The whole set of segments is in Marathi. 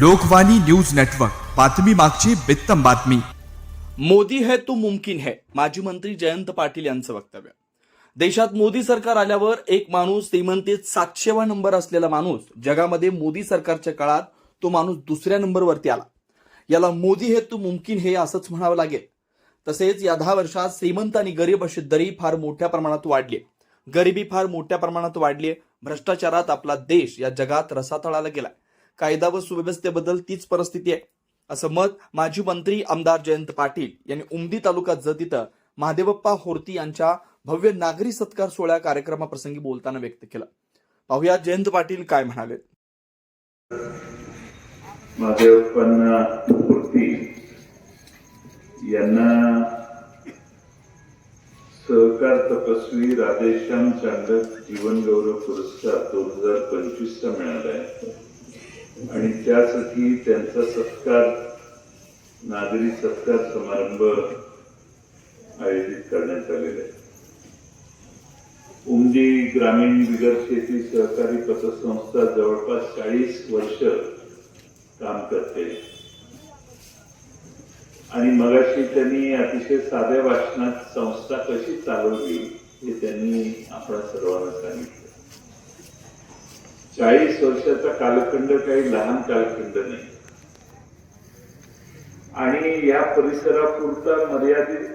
लोकवाणी न्यूज नेटवर्क बातमी मागची बित्तम बातमी. मोदी है तो मुमकिन है माजी मंत्री जयंत पाटील यांचं वक्तव्य. देशात मोदी सरकार आल्यावर एक माणूस श्रीमंतीत सातशेवा नंबर असलेला माणूस जगामध्ये मोदी सरकारच्या काळात तो माणूस दुसऱ्या नंबरवरती आला. याला मोदी हे तो मुमकिन हे असंच म्हणावं लागेल. तसेच या दहा वर्षात श्रीमंत आणि गरीब अशी दरी फार मोठ्या प्रमाणात वाढली गरिबी फार मोठ्या प्रमाणात वाढली भ्रष्टाचारात आपला देश या जगात रसातळाला गेलाय. कायदा व सुव्यवस्थेबद्दल तीच परिस्थिती आहे. असं मत माजी मंत्री आमदार जयंत पाटील यांनी उमदी तालुका जत इथं महादेवप्पा होर्ती यांच्या भव्य नागरी सत्कार सोहळ्या कार्यक्रमाप्रसंगी बोलताना व्यक्त केलं. पाहूया जयंत पाटील काय म्हणाले. महादेवप्पांना यांना सहकार तपस्वी राधेश्याम चांडक जीवन गौरव पुरस्कार दोन हजार पंचवीसचा मिळाला आहे. आणि त्यासाठी त्यांचा सत्कार नागरी सत्कार समारंभ आयोजित करण्यात आलेला आहे. उमदी ग्रामीण बिगर शेती सहकारी पतसंस्था जवळपास चाळीस वर्ष काम करते. आणि मगाशी त्यांनी अतिशय साध्या भाषणात संस्था कशी चालवली हे त्यांनी आपण सर्वांना सांगितलं. चाळीस वर्षाचा कालखंड काही लहान कालखंड नाही. आणि या परिसरापुरता मर्यादित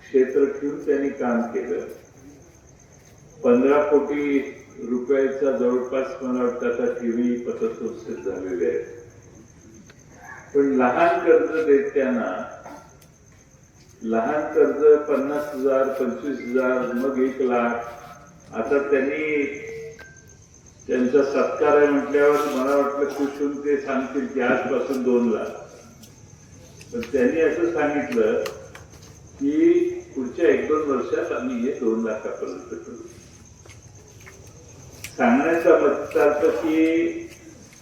क्षेत्र ठेवून त्यांनी काम केलं. पंधरा कोटी रुपयाचा जवळपास मला वाटतं आता टीव्ही पतसंस्थेत झालेले आहेत. पण लहान कर्ज देताना लहान कर्ज पन्नास हजार पंचवीस हजार मग एक लाख आता त्यांनी त्यांचा सत्कार आहे म्हटल्यावर मला वाटलं खुश होऊन ते सांगतील की आजपासून दोन लाख. पण त्यांनी असं सांगितलं की पुढच्या एक दोन वर्षात आम्ही हे दोन लाखापर्यंत करू. सांगण्याचा अर्थ की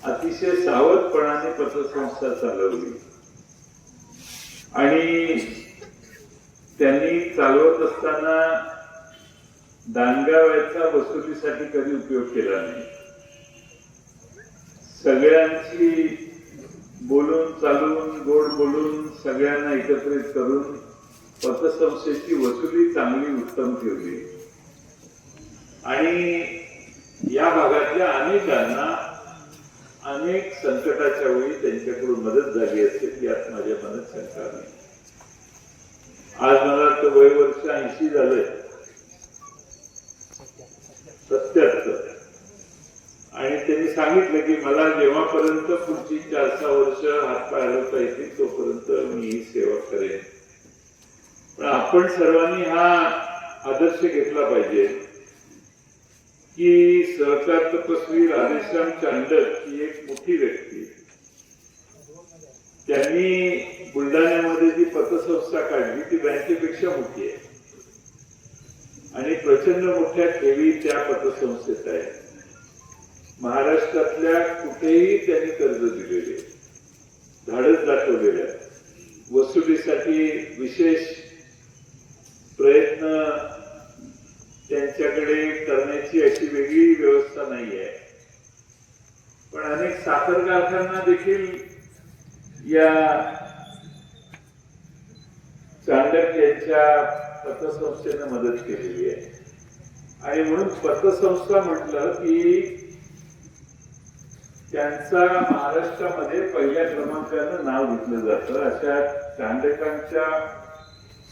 अतिशय सावधपणाने पतसंस्था चालवली. आणि त्यांनी चालवत असताना दानगाव्याचा वसुलीसाठी कधी उपयोग केला नाही. सगळ्यांशी बोलून चालून गोड बोलून सगळ्यांना एकत्रित करून पतसंस्थेची वसुली चांगली उत्तम ठेवली. आणि या भागातल्या अनेकांना अनेक संकटाच्या वेळी त्यांच्याकडून मदत झाली असेल यात माझ्या मनात शंका नाही आज मला तर वय वर्ष ऐंशी झालंय. सत्याहत्तर. आणि त्यांनी सांगितलं की मला जेव्हापर्यंत पुढची चार सहा वर्ष हातपाय हलवता येतील तोपर्यंत मी ही सेवा करेन. पण आपण सर्वांनी हा आदर्श घेतला पाहिजे की सहकार तपस्वी राधेश्याम चांडक ही एक मोठी व्यक्ती. त्यांनी बुलढाण्यामध्ये जी पतसंस्था काढली ती बँकेपेक्षा मोठी आहे. आणि प्रचंड मोठ्या ठेवी त्या पतसंस्थेत आहेत. महाराष्ट्रातल्या कुठेही त्यांनी कर्ज दिलेले धाडस दाखवलेल्या वसुलीसाठी विशेष प्रयत्न त्यांच्याकडे करण्याची अशी वेगळी व्यवस्था नाही आहे. पण अनेक साखर कारखाना देखील या चांडक यांच्या पतसंस्थेनं मदत केलेली आहे. आणि म्हणून पतसंस्था म्हटलं की त्यांचा महाराष्ट्रामध्ये पहिल्या क्रमांकानं नाव घेतलं जातं. अशा चांडकांच्या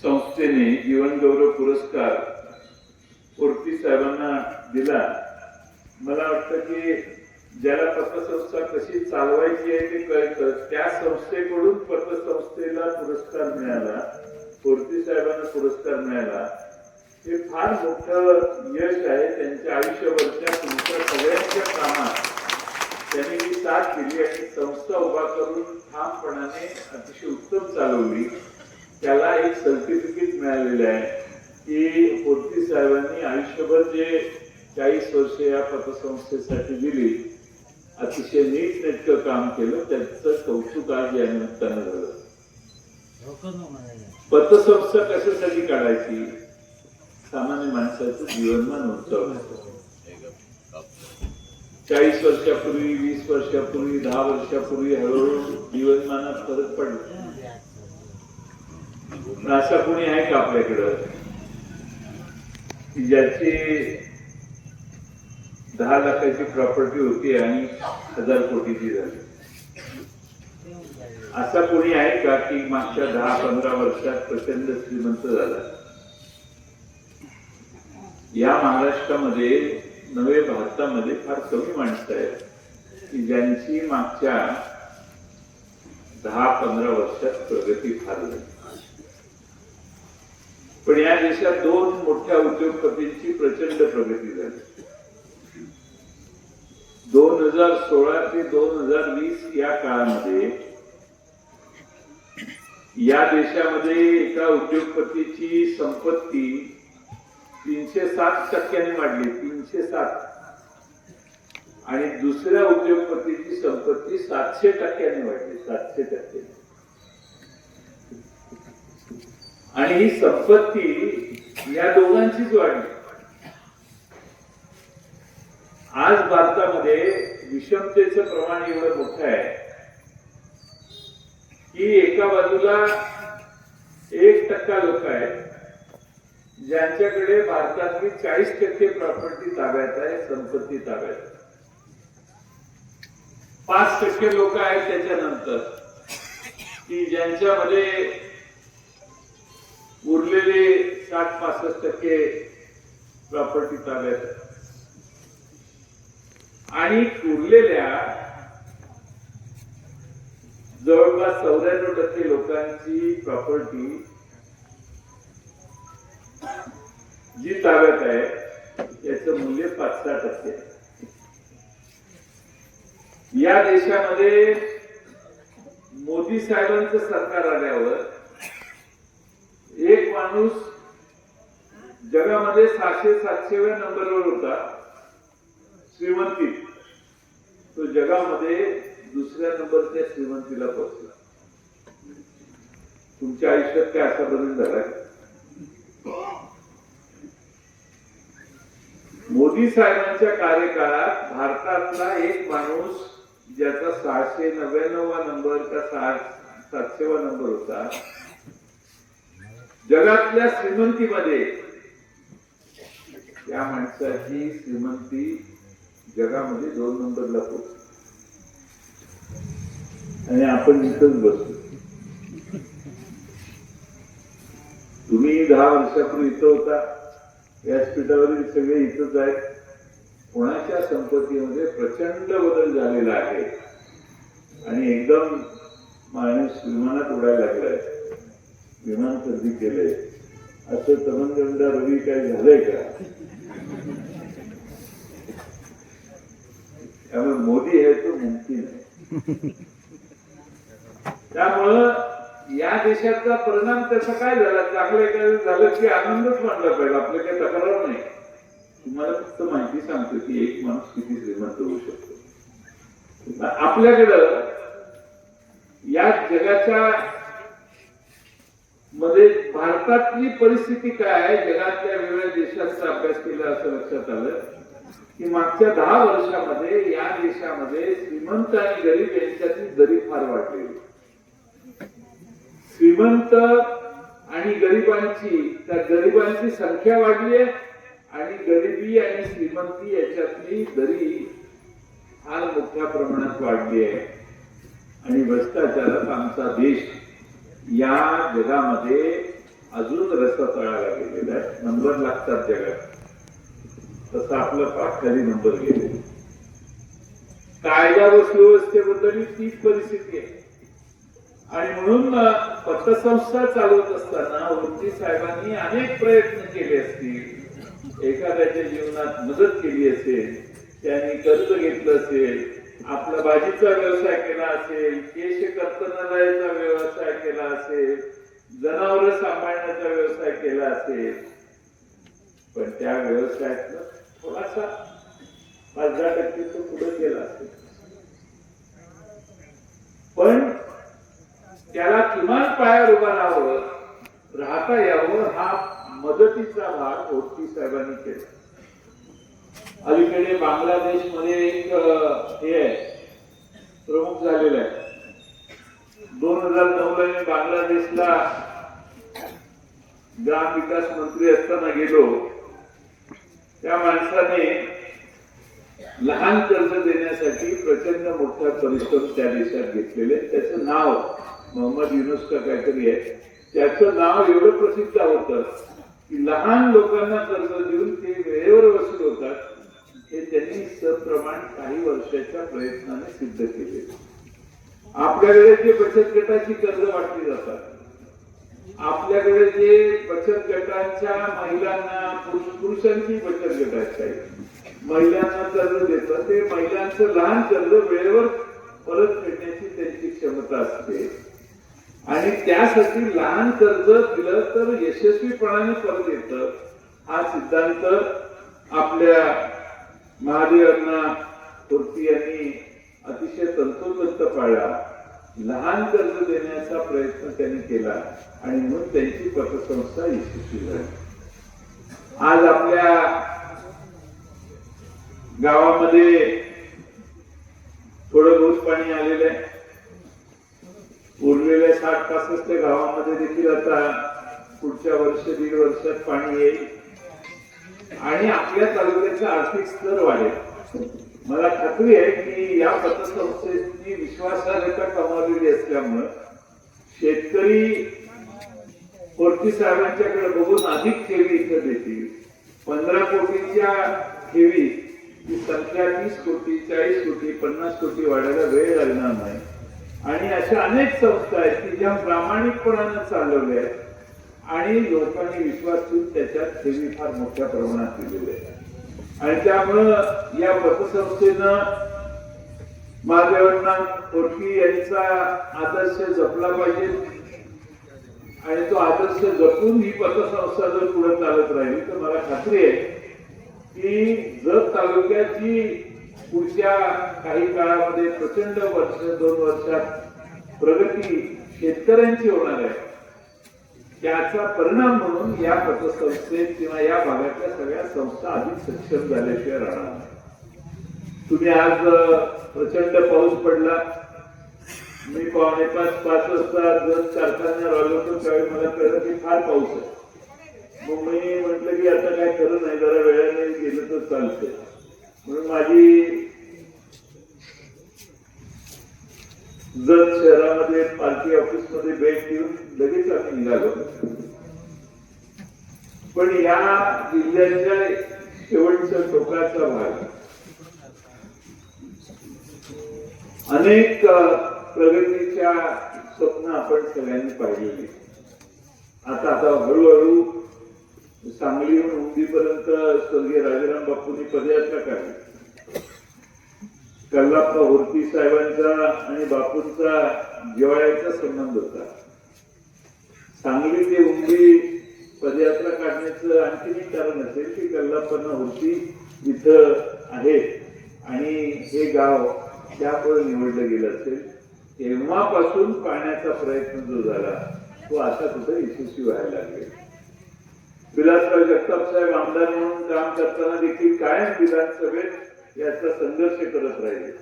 संस्थेने जीवनगौरव पुरस्कार मूर्ती साहेबांना दिला. मला वाटतं की ज्याला पतसंस्था कशी चालवायची आहे ते कळतं त्या संस्थेकडून पतसंस्थेला पुरस्कार मिळाला मूर्ती साहेबांना पुरस्कार मिळाला. हे फार मोठं यश आहे त्यांच्या आयुष्यभरच्या तुमच्या सगळ्यांच्या कामात. त्यांनी ही साथ दिली आणि संस्था उभा करून ठामपणाने अतिशय उत्तम चालवली. त्याला एक सर्टिफिकेट मिळालेलं आहे की होती साहेबांनी आयुष्यभर जे चाळीस वर्ष या पतसंस्थेसाठी दिली अतिशय नीट नेटकं काम केलं त्यांचं कौतुक आज या निमित्तानं झालं. पतसंस्था कशासाठी काढायची? सामान्य माणसाचं जीवनमान उंचावण्यासाठी चाळीस वर्षापूर्वी वीस वर्षापूर्वी दहा वर्षापूर्वी हळूहळू जीवनमानात फरक पडला. पण असा कोणी आहे का आपल्याकडं? की ज्याची दहा लाखाची प्रॉपर्टी होती आणि हजार कोटीची झाली? असा कोणी आहे का की मागच्या दहा पंधरा वर्षात प्रचंड श्रीमंत झाला? या महाराष्ट्रामध्ये नवे भारतामध्ये फार कमी माणसं आहेत. की ज्यांची मागच्या दहा पंधरा वर्षात प्रगती फार झाली. पण या देशात दोन मोठ्या उद्योगपतींची प्रचंड प्रगती झाली. दोन हजार सोळा ते दोन हजार वीस या काळामध्ये या देशामध्ये एका उद्योगपतीची संपत्ती तीनशे सात टक्क्यांनी वाढली. तीनशे सात आणि दुसऱ्या उद्योगपतीची संपत्ती सातशे टक्क्यांनी वाढली सातशे टक्के. आणि ही संपत्ती या दोघांचीच वाढली. आज भारतामध्ये विषमतेचं प्रमाण एवढं मोठं आहे की एका बाजूला एक टक्का लोक आहेत ज्यांच्याकडे भारतातली चाळीस टक्के प्रॉपर्टी ताब्यात आहे संपत्ती ताब्यात पाच टक्के लोक आहेत त्याच्यानंतर. की ज्यांच्यामध्ये उरलेले साठ पासष्ट टक्के प्रॉपर्टी ताब्यात आहे. आणि उरलेल्या जवळपास चौऱ्याण्णव टक्के लोकांची प्रॉपर्टी जी ताब्यात आहे त्याचं मूल्य पाच सहा टक्के आहे. या देशामध्ये मोदी साहेबांचं सरकार आल्यावर एक माणूस जगामध्ये सहाशे सातशेव्या नंबरवर होता श्रीमंती. तो जगामध्ये दुसऱ्या नंबरच्या श्रीमंतीला पोहोचला. तुमच्या आयुष्यात काय असा बदल झालाय मोदी साहेबांच्या कार्यकाळात भारतातला एक माणूस ज्याचा सहाशे नव्याण्णववा नंबर का सहा सातशेवा नंबर होता जगातल्या श्रीमंतीमध्ये त्या माणसाची श्रीमंती जगामध्ये दोन नंबरला पोहोच आणि आपण इथंच बसतो तुम्ही दहा वर्षापूर्वी इथं होता. व्यासपीठावरील सगळे इथंच आहेत. कोणाच्या संपत्तीमध्ये प्रचंड बदल झालेला आहे? आणि एकदम माणूस विमानात उडायला लागलाय. विमान कधी केलंय. असं तमनगंडा रवी काय झालंय का? त्यामुळे मोदी हे तो मुमकिन आहे. त्यामुळं या देशाचा परिणाम त्याचा काय झाला? चांगलं काय झालं की आनंदच मानला पाहिजे. आपलं काही तक्रार नाही. तुम्हाला फक्त माहिती सांगतो की एक माणूस किती श्रीमंत होऊ शकतो. आपल्याकडं या जगाच्या मध्ये भारतातली परिस्थिती काय आहे? जगातल्या वेगळ्या देशांचा अभ्यास केला असं लक्षात आलं की मागच्या दहा वर्षामध्ये या देशामध्ये श्रीमंत आणि गरीब यांच्यातली दरी फार वाढलेली श्रीमंत आणि गरिबांची त्या गरिबांची संख्या वाढली आहे आणि गरिबी आणि श्रीमंती याच्यातली दरी फार मोठ्या प्रमाणात वाढली आहे. आणि भ्रष्टाचारात आमचा देश या जगामध्ये अजून रस्ता तळाला गेलेला आहे. नंबर लागतात जगात. तसं आपलं पाठ खाली नंबर गेले. कायदा व सुव्यवस्थेबद्दल तीच परिस्थिती आहे. आणि म्हणून पतसंस्था चालवत असताना वृत्ती साहेबांनी अनेक प्रयत्न केले असतील. एखाद्याच्या जीवनात मदत केली असेल त्यांनी कर्ज घेतलं असेल आपला भाजीचा व्यवसाय केला असेल केश कर्तनालयाचा व्यवसाय केला असेल जनावर सांभाळण्याचा व्यवसाय केला असेल. पण त्या व्यवसायात थोडासा पाच दहा टक्के तो पुढे गेला असेल. पण त्याला किमान पायावर उभा राहावं राहता यावं हा मदतीचा भाग ओटी साहेबांनी केला. अलीकडे बांगलादेशमध्ये एक हे आहे प्रमुख झालेला आहे. दोन हजार नऊ ला मी बांगलादेशला ग्राम विकास मंत्री असताना गेलो. त्या माणसाने लहान कर्ज देण्यासाठी प्रचंड मोठा परिश्रम त्या देशात घेतलेले. त्याचं नाव मोहम्मद युनुस का काहीतरी आहे. त्याचं नाव एवढं प्रसिद्ध होतं की लहान लोकांना कर्ज देऊन ते वेळेवर वसूल होतात हे त्यांनी सप्रमाण काही वर्षाच्या प्रयत्नाने सिद्ध केले. आपल्याकडे जे बचत गटाची कर्ज वाटली जातात आपल्याकडे जे बचत गटांच्या महिलांना पुरुषांची बचत गटाची आहे. महिलांना कर्ज देतात ते महिलांचं लहान कर्ज वेळेवर परत फेडण्याची त्यांची क्षमता असते. आणि त्यासाठी लहान कर्ज दिलं तर यशस्वीपणाने परत येतं हा सिद्धांत आपल्या महादेवांना मूर्ती यांनी अतिशय तंतोतंत पाळला. लहान कर्ज देण्याचा प्रयत्न त्यांनी केला आणि म्हणून त्यांची पतसंस्था यशस्वी झाली. आज आपल्या गावामध्ये थोडं रोज पाणी आलेलं आहे. उरलेल्या साठ पासष्ट गावामध्ये देखील आता पुढच्या वर्ष दीड वर्षात पाणी येईल. आणि आपल्या तालुक्याचा आर्थिक स्तर वाढेल. मला खात्री आहे की या पतसंस्थेची विश्वासार्हता कमावलेली असल्यामुळं शेतकरी पोर्ती साहेबांच्याकडे बघून अधिक ठेवी इथं देतील. पंधरा कोटीच्या ठेवी ही संख्या तीस कोटी चाळीस कोटी पन्नास कोटी वाढायला वेळ लागणार नाही. आणि अशा अनेक संस्था आहेत की ज्या प्रामाणिकपणानं चालवल्या आहेत. आणि लोकांनी विश्वास ठेवून त्याच्यात सेवी फार मोठ्या प्रमाणात दिलेली आहे आणि त्यामुळं या पतसंस्थेनं महादेवांना कोटकी यांचा आदर्श जपला पाहिजे. आणि तो आदर्श जपून ही पतसंस्था जर पुढे चालत राहिली तर मला खात्री आहे की जर तालुक्याची पुढच्या काही काळामध्ये प्रचंड वर्ष दोन वर्षात प्रगती शेतकऱ्यांची होणार आहे. त्याचा परिणाम म्हणून या पतसंस्थेत किंवा या भागातल्या सगळ्या संस्था अधिक सक्षम झाल्याशिवाय राहणार नाही. तुम्ही आज प्रचंड पाऊस पडला. मी पावणे पाच पाच वाजता जर चालताना राहिलो तर त्यावेळी मला कळलं की फार पाऊस आहे. मग मी म्हटलं की आता काय खरं नाही जरा वेळाने गेलं तर चालतंय. म्हणून माझी जत शहरामध्ये पार्टी ऑफिसमध्ये भेट देऊन लगेच आम्ही निघालो. पण या जिल्ह्याच्या शेवटच्या टोकाचा भाग. अनेक प्रगतीच्या स्वप्न आपण सगळ्यांनी पाहिलेली आता आता हळूहळू सांगलीहून उंदीपर्यंत स्वर्गीय राजाराम बापूंनी पदयात्रा काढली. कल्लाप्पा होर्ती साहेबांचा आणि बापूंचा जिवाळ्याचा संबंध होता. सांगली ते उंबी पदयात्रा काढण्याचं आणखीन एक कारण असेल की कल्लाप्पांना होर्ती इथं आहेत आणि हे गाव त्यामुळे निवडलं गेलं असेल. तेव्हापासून पाण्याचा प्रयत्न जो झाला तो आता कुठे यशस्वी व्हायला लागले विलासराव जगताप साहेब आमदार म्हणून काम करताना देखील कायम विधानसभेत याचा संघर्ष करत राहिले.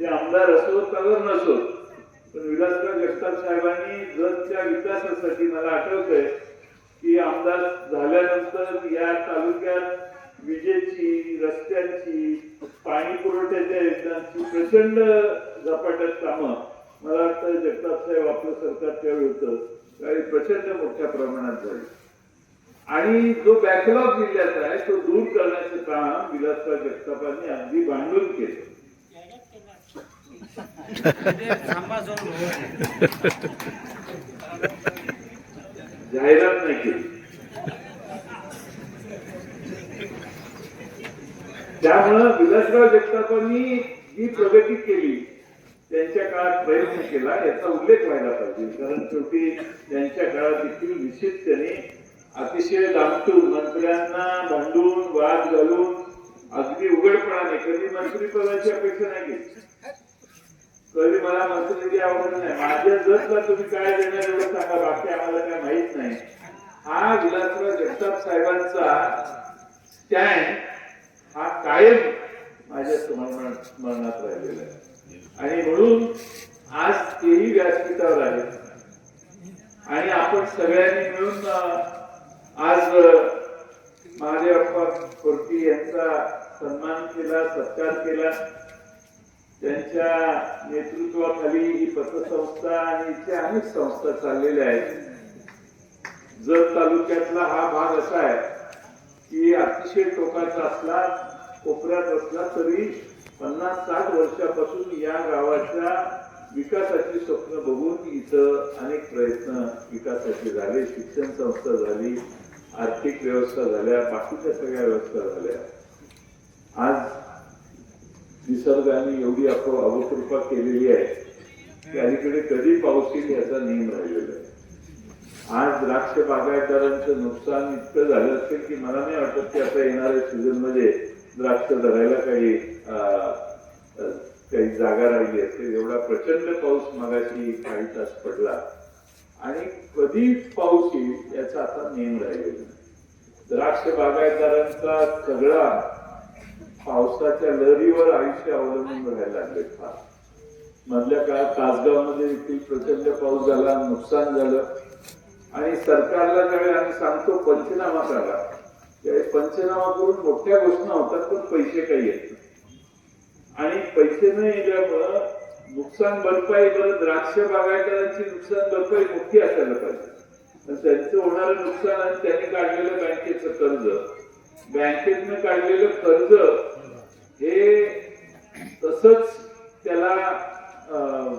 ते आमदार असोत अगर नसोत पण विलासराव जगताप साहेबांनी जतच्या विकासासाठी मला आठवतंय की आमदार झाल्यानंतर या तालुक्यात विजेची रस्त्यांची पाणी पुरवठ्याच्या योजनांची प्रचंड झपाट्यात कामं. मला वाटतं जगताप साहेब आपलं सरकार त्यावेळी होतं. त्यावेळी प्रचंड मोठ्या प्रमाणात झाली. आणि जो बॅकलॉग जिल्ह्याचा आहे तो दूर करण्याचं काम विलासराव जगतापांनी अगदी भांडून केलं. जाहिरात नाही केली. त्यामुळं विलासराव जगतापांनी जी प्रगती केली त्यांच्या काळात प्रयत्न केला याचा उल्लेख व्हायला पाहिजे. कारण शेवटी त्यांच्या काळात देखील निश्चित त्यांनी अतिशय दामटून मंत्र्यांना भांडून वाद घालून अगदी उघडपणाने. कधी मंत्रीपदाची अपेक्षा नाही केली कधी मला मंत्री आवडत नाही. माझ्या जसला तुम्ही काय देणार एवढं सांगा बाकी आम्हाला काय माहीत नाही. हा विलासराव जगताप साहेबांचा स्टँड हा कायम माझ्या स्मरणात राहिलेला आहे. आणि म्हणून आज तेही व्यासपीठावर आले आणि आपण सगळ्यांनी मिळून आज माझे अप्पा कोर्टी यांचा सन्मान केला सत्कार केला. त्यांच्या नेतृत्वाखाली ही पतसंस्था आणि इथे अनेक संस्था चाललेल्या आहेत. जत तालुक्यातला हा भाग असा आहे की अतिशय टोकाचा असला कोपऱ्यात असला तरी पन्नास साठ वर्षापासून या गावाच्या विकासाची स्वप्न बघून इथं अनेक प्रयत्न विकासाचे झाले शिक्षण संस्था झाली. आर्थिक व्यवस्था झाल्या बाकीच्या सगळ्या व्यवस्था झाल्या. आज निसर्गाने एवढी आपण अवकृपा केलेली आहे की अलीकडे कधी पाऊस येईल याचा नियम राहिलेला आहे. आज द्राक्ष बागायतदारांचं नुकसान इतकं झालं असेल की मला नाही वाटत की आता येणाऱ्या सीझनमध्ये द्राक्ष धरायला काही काही जागा राहिली असेल. एवढा प्रचंड पाऊस मगाशी काही तास पडला. आणि कधी पाऊस येईल याचा आता नियम राहिलेला द्राक्ष बागायतदारांचा सगळा पावसाच्या लहरीवर आयुष्य अवलंबून राहायला लागले. फार मधल्या काळात तासगावमध्ये देखील प्रचंड पाऊस झाला नुकसान झालं. आणि सरकारला ज्यावेळी आम्ही सांगतो पंचनामा करा. त्यावेळी पंचनामा करून मोठ्या घोषणा होतात पण पैसे काही येत आणि पैसे न येल्यामुळं नुकसान भरपाई बरं द्राक्ष बागायतदारांची नुकसान भरपाई मोठी असायला पाहिजे. त्यांचं होणारं नुकसान आणि त्यांनी काढलेलं बँकेचं कर्ज. बँकेतनं काढलेलं कर्ज हे तसंच त्याला अं,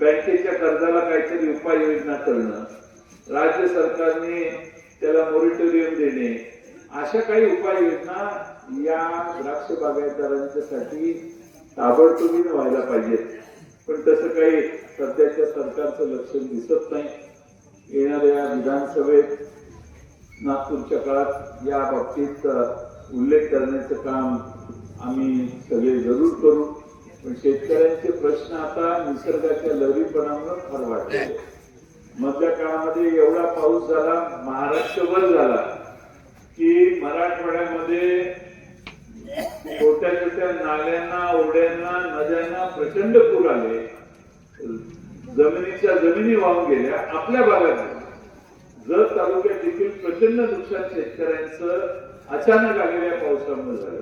बँकेच्या कर्जाला काहीतरी उपाययोजना करणं राज्य सरकारने त्याला मोरिटोरियम देणे अशा काही उपाययोजना या द्राक्ष बागायतदारांच्यासाठी ताबडतोबीने व्हायला पाहिजे पण तसं काही सध्याच्या सरकारचं लक्ष दिसत नाही. येणाऱ्या विधानसभेत नागपूरच्या काळात या बाबतीत उल्लेख करण्याचं काम आम्ही सगळे जरूर करू. पण शेतकऱ्यांचे प्रश्न आता निसर्गाच्या लहरीपणामुळे फार वाटले मधल्या काळामध्ये एवढा पाऊस झाला महाराष्ट्रभर झाला की मराठवाड्यामध्ये छोट्या छोट्या नाल्यांना ओढ्यांना नद्यांना प्रचंड पूर आले. जमिनीच्या जमिनी वाहून गेल्या आपल्या भागात जत तालुक्यात देखील प्रचंड नुकसान शेतकऱ्यांचं अचानक आलेल्या पावसामुळे झालं.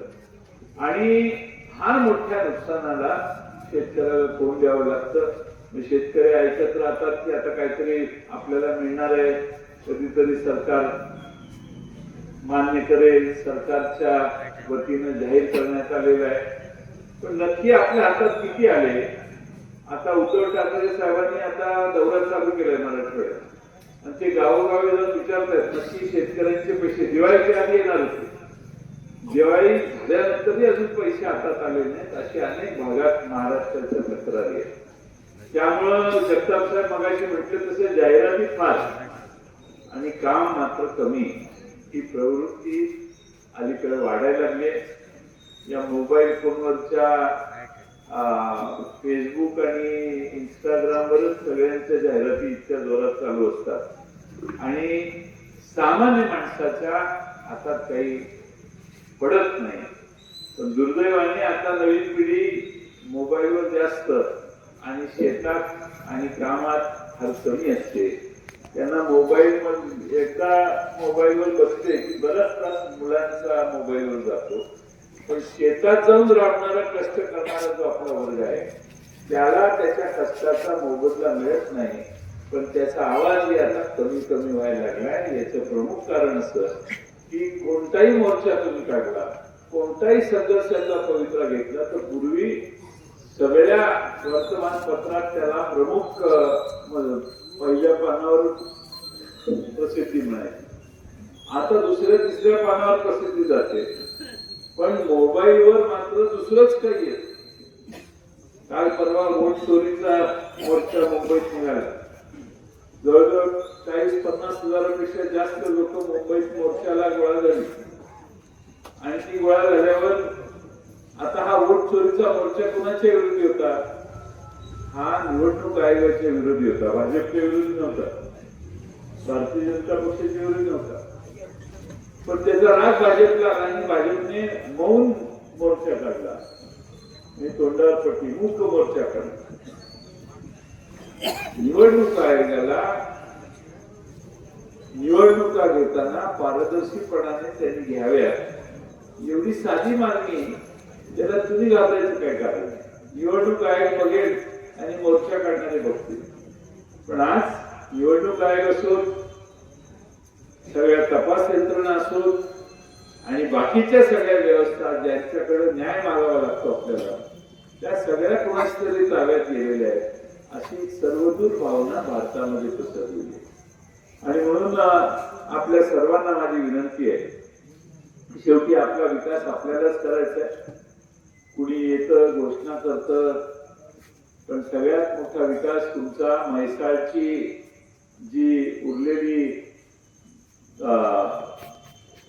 आणि फार मोठ्या नुकसानाला शेतकऱ्याला तोंड द्यावं लागतं. शेतकरी ऐकत राहतात की आता काहीतरी आपल्याला मिळणार आहे. कधीतरी सरकार मान्य करेल सरकारच्या वतीनं जाहीर करण्यात आलेलं आहे. पण नक्की आपल्या हातात किती आले? आता उद्धव ठाकरे साहेबांनी आता दौरा चालू केलाय मराठवाड्यात. आणि ते गावोगावी जाऊन विचारतायत नक्की शेतकऱ्यांचे पैसे दिवाळीच्या आधी येणार होते. दिवाळी झाल्यानंतरही अजून पैसे हातात आले नाहीत अशी अनेक भागात महाराष्ट्राच्या तक्रारी आहेत. त्यामुळं जगताप साहेब मगाशी म्हटले तसे जाहिराती फार. आणि काम मात्र कमी. ही प्रवृत्ती अलीकडे वाढायला लागले. या मोबाईल फोनवरच्या फेसबुक आणि इंस्टाग्रामवरच सगळ्यांच्या जाहिराती इतक्या जोरात चालू असतात. आणि सामान्य माणसाच्या हातात काही पडत नाही. पण दुर्दैवाने आता नवीन पिढी मोबाईलवर जास्त आणि शेतात आणि कामात फार कमी असते. त्यांना मोबाईल मध्ये एकदा मोबाईलवर बसते की बराच तास मुलांचा मोबाईलवर जातो. पण शेतात जाऊन राबणारा कष्ट करणारा जो आपला वर्ग आहे त्याला त्याच्या कष्टाचा मोबदला मिळत नाही. पण त्याचा आवाजही आता कमी कमी व्हायला लागलाय. याचं प्रमुख कारण असं की कोणताही मोर्चा तुम्ही काढला कोणताही संघर्षाचा पवित्रा घेतला तर पूर्वी सगळ्या वर्तमानपत्रात त्याला प्रमुख पहिल्या पानावर प्रसिद्धी मिळायची आता दुसऱ्या तिसऱ्या पानावर प्रसिद्धी जाते. पण मोबाईलवर मात्र दुसरंच काही आहे. काल परवा वोट चोरीचा मोर्चा मुंबईत निघाला. जवळजवळ चाळीस पन्नास हजारापेक्षा जास्त लोक मुंबईत मोर्चाला गोळा झाली. आणि ती गोळा झाल्यावर आता हा वोट चोरीचा मोर्चा कुणाच्या विरोधी होता? हा निवडणूक आयोगाच्या विरोधी होता. भाजपच्या विरोधी नव्हता. भारतीय जनता पक्षाच्या विरोधी नव्हता. पण त्याचा राग भाजपला आणि भाजपने मौन मोर्चा काढला. मी तोंडावर पट्टी मुख मोर्चा काढला. निवडणूक आयोगाला निवडणुका घेताना पारदर्शीपणाने त्यांनी घ्याव्या. एवढी साधी मागणी त्याला तुम्ही घालायचं काय कारण? निवडणूक आयोग बघेल. आणि मोर्चा काढणारे बघतील पण आज निवडणूक आयोग असो सगळ्या तपास यंत्रणा असो आणि बाकीच्या सगळ्या व्यवस्था ज्यांच्याकडे न्याय मागावा लागतो आपल्याला त्या सगळ्या कोणाच तरी ताब्यात गेलेल्या आहेत अशी सर्वदूर भावना भारतामध्ये पसरलेली आहे. आणि म्हणून आपल्या सर्वांना माझी विनंती आहे शेवटी आपला विकास आपल्यालाच करायचा आहे. कुणी येतं घोषणा करतं पण सगळ्यात मोठा विकास तुमचा म्हैसाळची जी उरलेली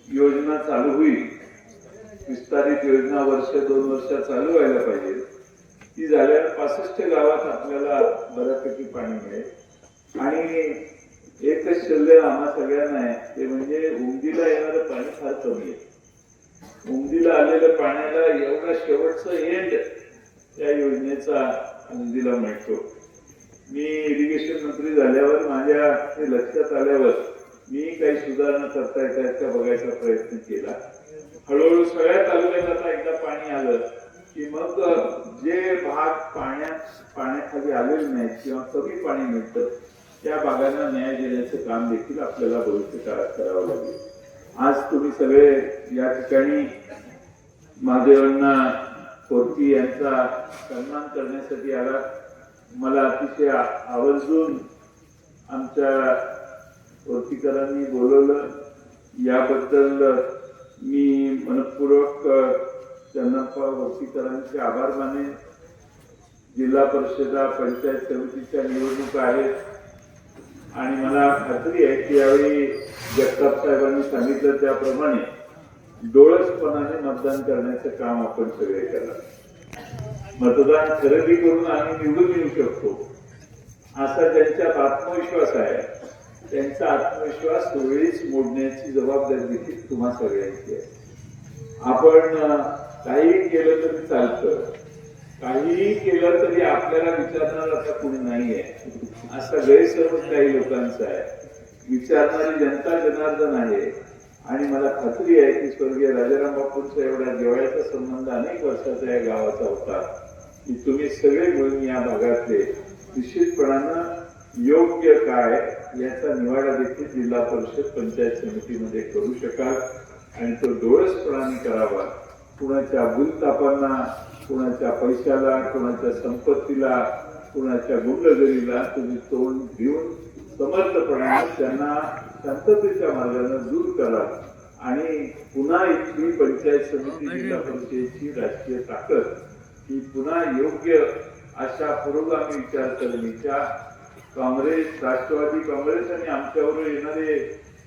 योजना चालू होईल विस्तारित योजना वर्ष दोन वर्ष चालू व्हायला पाहिजे ती झाल्यावर पासष्ट गावात आपल्याला बऱ्यापैकी पाणी मिळेल. आणि एकच शल्य आम्हा सगळ्यांना आहे ते म्हणजे उमदीला येणारं पाणी फार कमी आहे. उमदीला आलेल्या पाण्याला एवढा शेवटचं एंड या योजनेचा उमदीला मिळतो मी इरिगेशन मंत्री झाल्यावर माझ्या हे लक्षात आल्यावर मी काही सुधारणा करता येतात का बघायचा प्रयत्न केला. हळूहळू सगळ्या तालुक्यात आता एकदा पाणी आलं की मग जे भाग पाण्यात पाण्याखाली आलेले नाहीत किंवा कमी पाणी मिळतं त्या भागांना न्याय देण्याचं काम देखील आपल्याला भविष्य काळात करावं लागेल. आज तुम्ही सगळे या ठिकाणी महादेवांना कोर्ती यांचा सन्मान करण्यासाठी आला. मला अतिशय आवर्जून आमच्या कोर्तीकरांनी बोलवलं. याबद्दल मी मनपूर्वक चन्नप्पा वरतीकरांचे आभार मानेन. जिल्हा परिषदा पंचायत समितीच्या निवडणुका आहेत. आणि मला खात्री आहे की यावेळी जगताप साहेबांनी सांगितलं त्याप्रमाणे डोळसपणाने मतदान करण्याचं काम आपण सगळे करा. मतदान खरेदी करून आम्ही निवडून येऊ शकतो. असा त्यांच्यात आत्मविश्वास आहे त्यांचा आत्मविश्वास वेळीच मोडण्याची जबाबदारी देखील तुम्हा सगळ्यांची आहे. आपण काहीही केलं तरी चालतं. काहीही केलं तरी आपल्याला विचारणार आता कोणी नाहीये. असा गैरसमज काही लोकांचा आहे. विचारणारी जनता जनार्दन आहे. आणि मला खात्री आहे की स्वर्गीय राजाराम बापूंचा एवढा जिव्हाळ्याचा संबंध अनेक वर्षाचा या गावाचा होता. की तुम्ही सगळे मिळून या भागातले निश्चितपणानं योग्य काय याचा निवाडा देखील जिल्हा परिषद पंचायत समितीमध्ये करू शकाल आणि तो डोळसपणाने करावा. कुणाच्या भूलतापांना कुणाच्या पैशाला कुणाच्या संपत्तीला कुणाच्या गुंडगरीला तुम्ही तोंड देऊन समर्थपणाने त्यांना शांततेच्या मार्गाने दूर करा आणि पुन्हा इथली पंचायत समिती जिल्हा परिषदेची राजकीय ताकद ही पुन्हा योग्य अशा पुरोगामी विचारसरणीच्या काँग्रेस राष्ट्रवादी काँग्रेस आणि आमच्यावर येणारे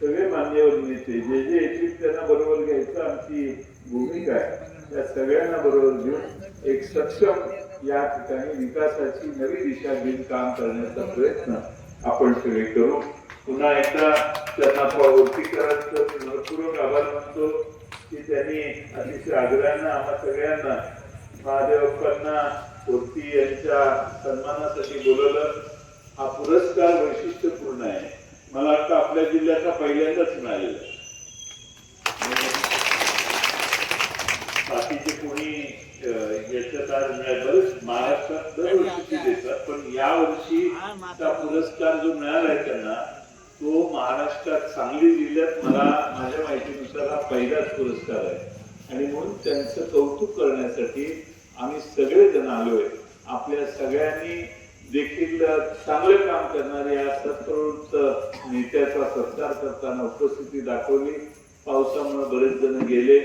सगळे मान्यवर नेते जे जे येतील त्यांना बरोबर घ्यायचं आमची भूमिका आहे. त्या सगळ्यांना बरोबर घेऊन एक सक्षम या ठिकाणी विकासाची नवी दिशा घेऊन काम करण्याचा प्रयत्न आपण सगळे करू. पुन्हा एकदा त्यांना वरतीकरांचं मी मनपूर्वक आभार मानतो की त्यांनी अतिशय आग्रहानं आम्हा सगळ्यांना महादेवप्पांना कोर्ती यांच्या सन्मानासाठी बोलवलं. हा पुरस्कार वैशिष्ट्यपूर्ण आहे. मला वाटतं आपल्या जिल्ह्याचा पहिल्यांदाच मिळालेला आहे. बाकीचे कोणी याच्यात आज मिळालं बरेच महाराष्ट्रात दरवर्षी देतात. पण यावर्षी त्या पुरस्कार जो मिळालाय त्यांना तो महाराष्ट्रात सांगली जिल्ह्यात मला माझ्या माहितीनुसार हा पहिलाच पुरस्कार आहे. आणि म्हणून त्यांचं कौतुक करण्यासाठी आम्ही सगळेजण आलोय. आपल्या सगळ्यांनी देखील चांगलं काम करणाऱ्या सत्प्रवृत्त नेत्याचा सत्कार करताना उपस्थिती दाखवली. पावसामुळे बरेच जण गेले.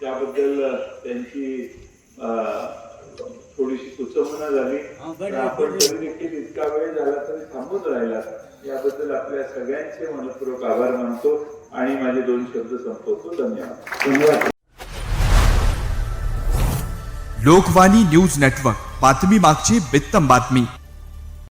त्याबद्दल त्यांची थोडीशी सुचमना झाली. आपण तरी देखील इतका वेळ झाला तरी थांबून राहिला याबद्दल आपल्या सगळ्यांचे मनपूर्वक आभार मानतो आणि माझे दोन शब्द संपवतो. धन्यवाद. धन्यवाद. Lokvani news network. बातमी मागची बित्तम बातमी.